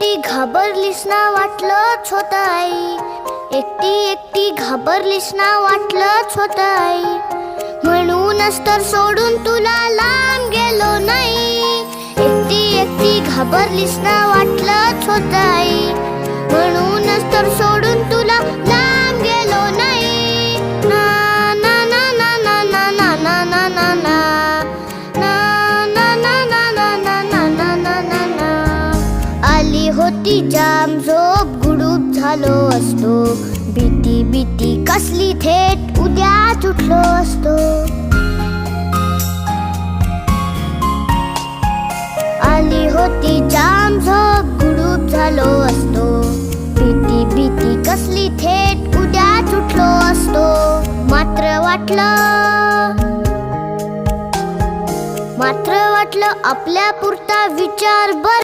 एकटी घाबरलीस ना वाटलंच होत आई एकटी एकटी घाबरलीस ना वाटलंच होत आई म्हणूनच तर सोडून तुला लांब गेलो नाही. एकटी एकटी घाबरलीस ना वाटलंच होत आई जाम झोप गुडूप झालो असतो. भीती भीती कसली थेट उद्या उठलो असतो. आली होती जाम झोप गुडूप झालो असतो. भीती भीती कसली थेट उद्या उठलो असतो. मात्र वाटलं मात्र वाटलं आपल्या पुरता विचार बर